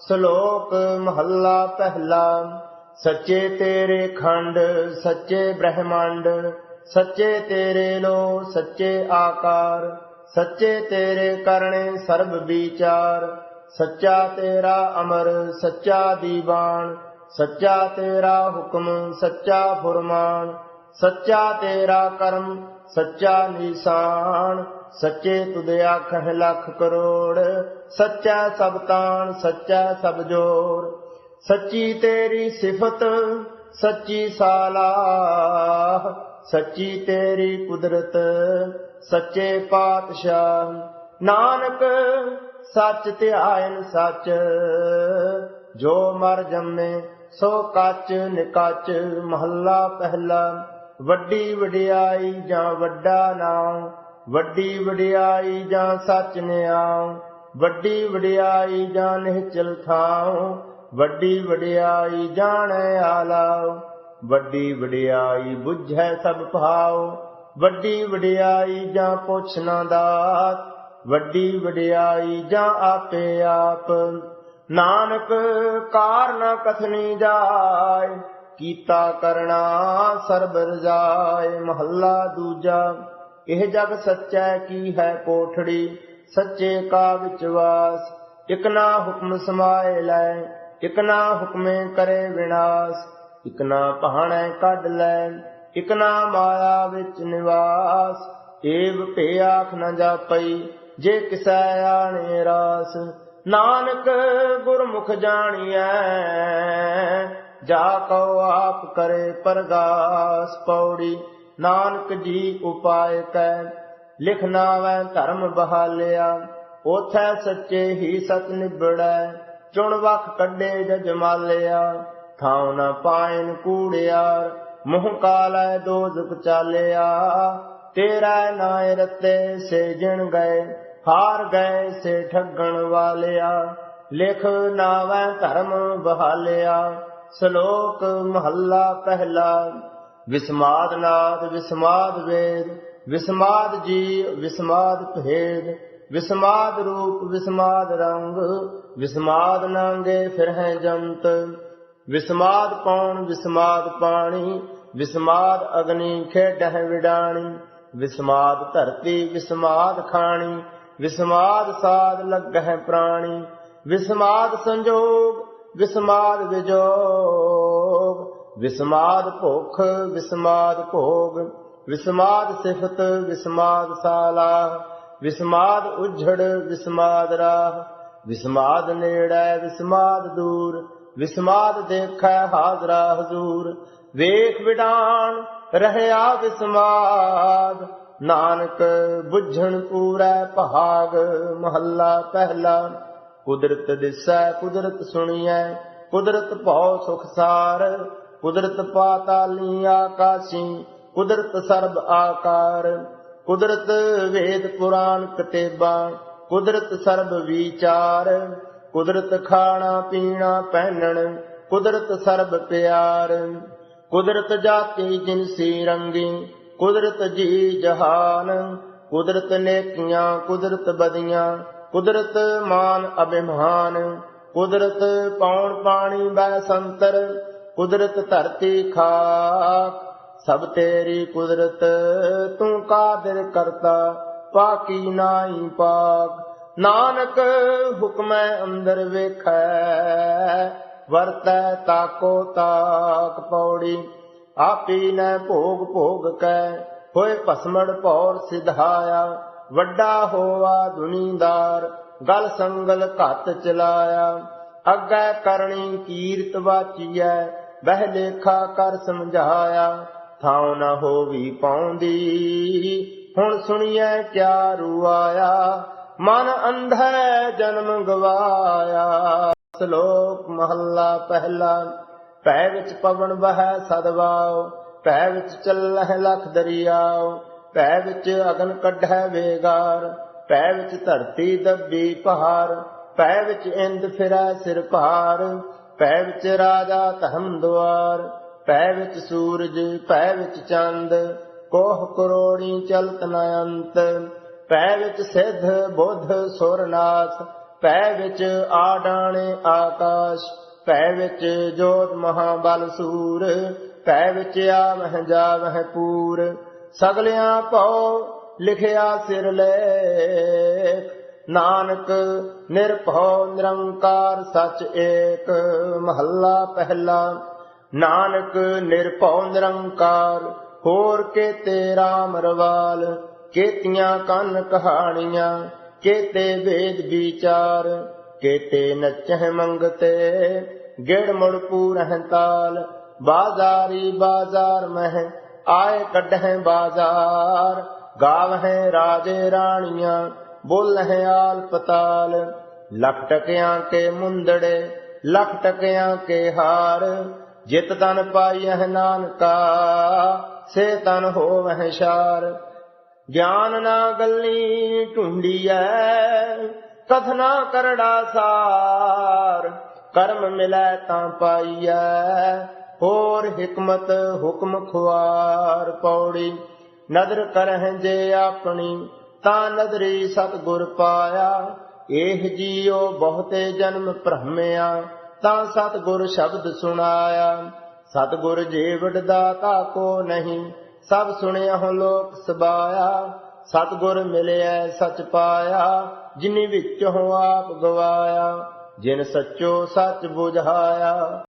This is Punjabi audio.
ਸ਼ਲੋਕ ਮਹੱਲਾ ਪਹਿਲਾ, ਸੱਚੇ ਤੇਰੇ ਖੰਡ, ਸੱਚੇ ਬ੍ਰਹਮੰਡ, ਸੱਚੇ ਤੇਰੇ ਲੋ, ਸੱਚੇ ਆਕਾਰ, ਸੱਚੇ ਤੇਰੇ ਕਰਨੇ ਸਰਬ ਵਿਚਾਰ, ਸੱਚਾ ਤੇਰਾ ਅਮਰ, ਸੱਚਾ ਦੀਵਾਨ, ਸੱਚਾ ਤੇਰਾ ਹੁਕਮ, ਸੱਚਾ ਫੁਰਮਾਨ, ਸੱਚਾ ਤੇਰਾ ਕਰਮ, ਸੱਚਾ ਨਿਸ਼ਾਨ। ਸੱਚੇ ਤੁਧ ਆਖਹਿ ਲੱਖ ਕਰੋੜ, ਸੱਚਾ ਸਭ ਤਾਣ, ਸੱਚਾ ਸਭ ਜੋਰ। ਸੱਚੀ ਤੇਰੀ ਸਿਫਤ, ਸੱਚੀ ਸਾਲਾਹ, ਸੱਚੀ ਤੇਰੀ ਕੁਦਰਤ, ਸੱਚੇ ਪਾਤਸ਼ਾਹ। ਨਾਨਕ, ਸੱਚ ਧਿਆਇਨ ਸੱਚ, ਜੋ ਮਰ ਜੰਮੇ ਸੋ ਕੱਚ ਨਿਕੱਚ, ਮਹੱਲਾ ਪਹਿਲਾ। ਵੱਡੀ ਵਡਿਆਈ ਜਾਂ ਵੱਡਾ ਨਾਮ ਵੱਡੀ ਵਡਿਆਈ ਜਾਂ ਸੱਚ ਨਿਆਉ ਵੱਡੀ ਵਡਿਆਈ ਜਾਂ ਨਿਹਚਲ ਥਾਉ ਵੱਡੀ ਵਡਿਆਈ ਜਾਣੈ ਆਲਾਉ ਵੱਡੀ ਵਡਿਆਈ ਬੁਝੈ ਸਭ ਭਾਉ, ਵੱਡੀ ਵਡਿਆਈ ਜਾਂ ਪੁੱਛ ਨਾ ਦਾਤ, ਵੱਡੀ ਵਡਿਆਈ ਜਾਂ ਆਪੇ ਆਪ। ਨਾਨਕ ਕਾਰ ਨਾ ਕਥਨੀ ਜਾਏ, ਕੀਤਾ ਕਰਣਾ ਸਰਬ ਰਜਾਏ ਮਹੱਲਾ ਦੂਜਾ ਇਹ ਜਗ ਸੱਚੈ ਕੀ ਹੈ ਕੋਠੜੀ, ਸੱਚੇ ਕਾ ਵਿਚਵਾਸ ਇਕ ਨਾ ਹੁਕਮ ਸਮਾਏ ਲੈ, ਇਕ ਨਾ ਹੁਕਮੇ ਕਰੇ ਵਿਨਾਸ਼। ਇਕ ਨਾ ਪਹਾਣੈ ਕੱਢ ਲੈ, ਇਕ ਮਾਇਆ ਵਿੱਚ ਨਿਵਾਸ। ਏਵ ਭੇ ਆਖ ਨ ਜਾਪਈ, ਜੇ ਕਿਸੈ ਆਣੇ ਰਾਸ। ਨਾਨਕ ਗੁਰਮੁਖ ਜਾਣੀਐ, ਜਾ ਕਉ ਆਪ ਕਰੇ ਪਰਗਾਸ ਪੌੜੀ ਨਾਨਕ ਜੀ ਉਪਾਇ ਕੈ, ਲਿਖ ਨਾਵੈ ਧਰਮ ਬਹਾਲਿਆ ਉਥੈ ਸੱਚੇ ਹੀ ਸਤ ਨਿਬੜੈ, ਚੁਣ ਵਖ ਕੱਢੇ ਜਜਮਾਲਿਆ ਥਾਉ ਨ ਪਾਇਨ ਕੂੜਿਆਰ ਮੂੰਹ ਕਾਲੈ ਦੋਜ਼ਖ ਚਾਲਿਆ, ਤੇਰਾ ਨਾਇ ਰਤੇ ਸੇ ਜਿਣ ਗਏ, ਹਾਰ ਗਏ ਸੇ ਠੱਗਣ ਵਾਲਿਆ, ਲਿਖ ਨਾਵੈ ਧਰਮ ਬਹਾਲਿਆ, ਸ਼ਲੋਕ ਮਹੱਲਾ ਪਹਿਲਾ। ਵਿਸਮਾਦ ਨਾਦ, ਵਿਸਮਾਦ ਵੇਦ, ਵਿਸਮਾਦ ਜੀ ਵਿਸਮਾਦ ਭੇਦ, ਵਿਸਮਾਦ ਰੂਪ, ਵਿਸਮਾਦ ਰੰਗ, ਵਿਸਮਾਦ ਨਾਂਗੇ ਫਿਰ ਹੈ ਜੰਤ, ਵਿਸਮਾਦ ਪੌਣ, ਵਿਸਮਾਦ ਪਾਣੀ, ਵਿਸਮਾਦ ਅਗਨੀ ਖੇਡਹਿ ਵਿਡਾਣੀ, ਵਿਸਮਾਦ ਧਰਤੀ, ਵਿਸਮਾਦ ਖਾਣੀ, ਵਿਸਮਾਦ ਸਾਧ ਲੱਗਹਿ ਪ੍ਰਾਣੀ, ਵਿਸਮਾਦ ਸੰਜੋਗ, ਵਿਸਮਾਦ ਵਿਜੋਗ। ਵਿਸਮਾਦ ਭੁਖ, ਵਿਸਮਾਦ ਭੋਗ, ਵਿਸਮਾਦ ਸਿਫਤ, ਵਿਸਮਾਦ ਸਾਲਾ ਵਿਸਮਾਦ ਉਝੜ ਵਿਸਮਾਦ ਰਾਹ, ਵਿਸਮਾਦ ਨੇੜੇ, ਵਿਸਮਾਦ ਦੂਰ, ਵਿਸਮਾਦ ਦੇਖੈ ਹਾਜ਼ਰਾ ਹਜ਼ੂਰ, ਵੇਖ ਵਿਡਾਨ ਰਹਿਆ ਵਿਸਮਾਦ, ਨਾਨਕ ਬੁੱਝਣ ਪੂਰੈ ਭਾਗ, ਮਹੱਲਾ ਪਹਿਲਾ, ਕੁਦਰਤ ਦਿਸੈ, ਕੁਦਰਤ ਸੁਣੀਐ, ਕੁਦਰਤ ਭਉ ਸੁਖਸਾਰ ਕੁਦਰਤ ਪਾਤਾਲੀ ਆਕਾਸ਼ੀ, ਕੁਦਰਤ ਸਰਬ ਆਕਾਰ, ਕੁਦਰਤ ਵੇਦ ਪੁਰਾਣ ਕਤੇਬਾਂ, ਕੁਦਰਤ ਸਰਬ ਵਿਚਾਰ, ਕੁਦਰਤ ਖਾਣਾ ਪੀਣਾ ਪਹਿਨਣ, ਕੁਦਰਤ ਸਰਬ ਪਿਆਰ, ਕੁਦਰਤ ਜਾਤੀ ਜਿਨਸੀ ਰੰਗੀ, ਕੁਦਰਤ ਜੀ ਜਹਾਨ, ਕੁਦਰਤ ਨੇਕੀਆਂ, ਕੁਦਰਤ ਬਦੀਆਂ, ਕੁਦਰਤ ਮਾਨ ਅਭਿਮਾਨ, ਕੁਦਰਤ ਪੌਣ ਪਾਣੀ ਬੈ ਸੰਤਰ ਕੁਦਰਤ ਧਰਤੀ ਖਾਕ, ਸਭ ਤੇਰੀ ਕੁਦਰਤ ਤੂੰ ਕਾਦਰ ਕਰਤਾ, ਪਾਕੀ ਨਾਹੀ ਪਾਕ। ਨਾਨਕ ਹੁਕਮੈ ਅੰਦਰ ਵੇਖੈ, ਵਰਤੈ ਤਾਕੋ ਤਾਕ ਪੌੜੀ। ਆਪੀ ਨੈ ਭੋਗ ਭੋਗ ਕੈ, ਹੋਏ ਭਸਮੜ ਪੌਰ ਸਿਧਾਇਆ। ਵੱਡਾ ਹੋਵਾ ਦੁਨੀਦਾਰ, ਗਲ ਸੰਗਲ ਘਤ ਚਲਾਇਆ। ਅੱਗੇ ਕਰਨੀ ਕੀਰਤ ਵਾਚੀਐ ਬਹਿ ਲੇਖਾ ਕਰ ਸਮਝਾਇਆ, ਥਾਉ ਨ ਹੋਵੀ ਪਾਉਂਦੀ ਹੁਣ ਸੁਣੀਐ ਕਿਆ ਰੁਆਇਆ ਮਨ ਅੰਧੈ ਜਨਮ ਗਵਾਇਆ। ਸ਼ਲੋਕ ਮਹੱਲਾ ਪਹਿਲਾ, ਭੈ ਵਿੱਚ ਪਵਨ ਵਹੈ ਸਦਵਾਉ ਭੈ ਵਿੱਚ ਚੱਲਹਿ ਲਖ ਦਰਿਆਉ, ਭੈ ਵਿੱਚ ਅਗਨ ਕੱਢੈ ਵੇਗਾਰ, ਭੈ ਵਿੱਚ ਧਰਤੀ ਦੱਬੀ ਪਹਾੜ ਭੈ ਵਿੱਚ ਇੰਦ ਫਿਰੈ ਸਿਰ ਭਾਰ। ਭੈ ਵਿੱਚ ਰਾਜਾ ਧਰਮ ਦੁਆਰ, ਭੈ ਵਿੱਚ ਸੂਰਜ, ਭੈ ਵਿੱਚ ਚੰਦ, ਕੋਹ ਕਰੋੜੀ ਚਲਤ ਨ ਅੰਤ। ਭੈ ਵਿੱਚ ਸਿੱਧ ਬੁੱਧ ਸੁਰਨਾਥ ਭੈ ਵਿੱਚ ਆਡਾਣੇ ਆਕਾਸ਼, ਭੈ ਵਿੱਚ ਜੋਤ ਮਹਾਬਲ ਸੂਰ, ਭੈ ਵਿੱਚ ਆਵਹਿ ਜਾਵਹਿ ਪੂਰ। ਸਗਲਿਆਂ ਭਉ ਲਿਖਿਆ ਸਿਰ ਲੈ ਨਾਨਕ ਨਿਰਭਉ ਨਿਰੰਕਾਰ ਸਚ ਏਕ ਮਹੱਲਾ ਪਹਿਲਾ। ਨਾਨਕ ਨਿਰਭਉ ਨਿਰੰਕਾਰ, ਹੋਰ ਕੇਤੇ RAM ਰਵਾਲ, ਕੇਤੀਆਂ ਕੰਨ ਕਹਾਣੀਆਂ, ਕੇਤੇ ਵੇਦ ਵਿਚਾਰ, ਕੇਤੇ ਨਚਹਿ ਮੰਗਤੇ, ਗਿੜ ਮੁੜ ਪੂਰਹਿ ਤਾਲ, ਬਾਜ਼ਾਰੀ ਬਾਜ਼ਾਰ ਮਹਿ, ਆਏ ਕੱਢਹਿ ਬਾਜ਼ਾਰ, ਗਾਵਹਿ ਰਾਜੇ ਰਾਣੀਆਂ ਬੋਲਹਿ ਆਲ ਪਤਾਲ। ਲਖ ਟਕਿਆਂ ਕੇ ਮੁੰਦੜੇ, ਲਖ ਟਕਿਆਂ ਕੇ ਹਾਰ। ਜਿਤ ਤਨ ਪਾਈਐ ਨਾਨਕਾ, ਸੇ ਤਨ ਹੋਵਹਿ ਸ਼ਾਰ। ਗਿਆਨ ਨਾ ਗੱਲੀ ਢੂੰਡੀਐ ਕਥਨਾ ਕਰੜਾ ਸਾਰ। ਕਰਮ ਮਿਲੈ ਤਾਂ ਪਾਈਐ, ਹੋਰ ਹਕਮਤ ਹੁਕਮ ਖੁਆਰ ਪੌੜੀ। ਨਦਰ ਕਰਹਿ ਜੇ ਆਪਣੀ ਤਾਂ ਨਦਰੀ ਸਤਿਗੁਰ ਪਾਇਆ ਇਹ ਜੀਉ ਬਹੁਤੇ ਜਨਮ ਭ੍ਰਮਿਆ, ਤਾਂ ਸਤਿਗੁਰ ਸ਼ਬਦ ਸੁਣਾਇਆ। ਸਤਿਗੁਰ ਜੀਵੜ ਦਾਤਾ ਕੋ ਨਹੀਂ, ਸਭ ਸੁਣਿਆ ਹੋ ਲੋਕ ਸਬਾਇਆ। ਸਤਿਗੁਰ ਮਿਲਿਆ ਸਚ ਪਾਇਆ, ਜਿਨੀ ਹੋ ਆਪ ਗਵਾਇਆ, ਜਿਨ ਸੱਚੋ ਸੱਚ ਬੁਝਾਇਆ।